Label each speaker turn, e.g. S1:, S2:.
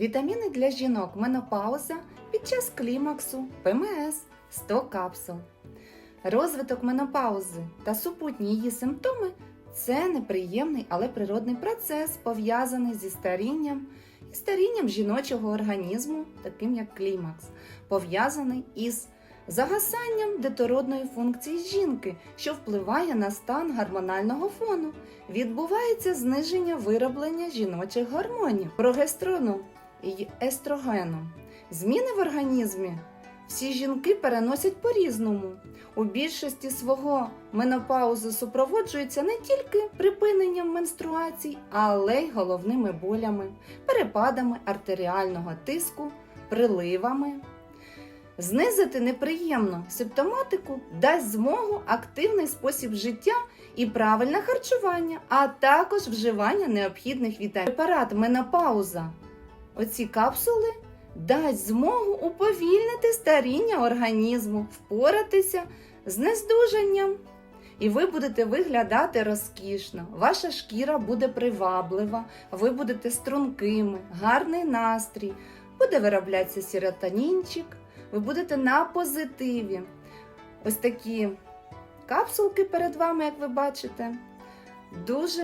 S1: Вітаміни для жінок менопауза під час клімаксу ПМС 100 капсул. Розвиток менопаузи та супутні її симптоми це неприємний, але природний процес, пов'язаний зі старінням і старінням жіночого організму, таким як клімакс, пов'язаний із загасанням детородної функції жінки, що впливає на стан гормонального фону. Відбувається зниження вироблення жіночих гормонів, прогестрону і естрогену. Зміни в організмі всі жінки переносять по-різному. У більшості свого менопаузи супроводжується не тільки припиненням менструацій, але й головними болями, перепадами артеріального тиску, приливами. Знизити неприємну симптоматику дасть змогу активний спосіб життя і правильне харчування, а також вживання необхідних вітамінів. Препарат менопауза. Оці капсули дасть змогу уповільнити старіння організму, впоратися з нездужанням. І ви будете виглядати розкішно, ваша шкіра буде приваблива, ви будете стрункими, гарний настрій, буде вироблятися серотонінчик, ви будете на позитиві. Ось такі капсулки перед вами, як ви бачите, дуже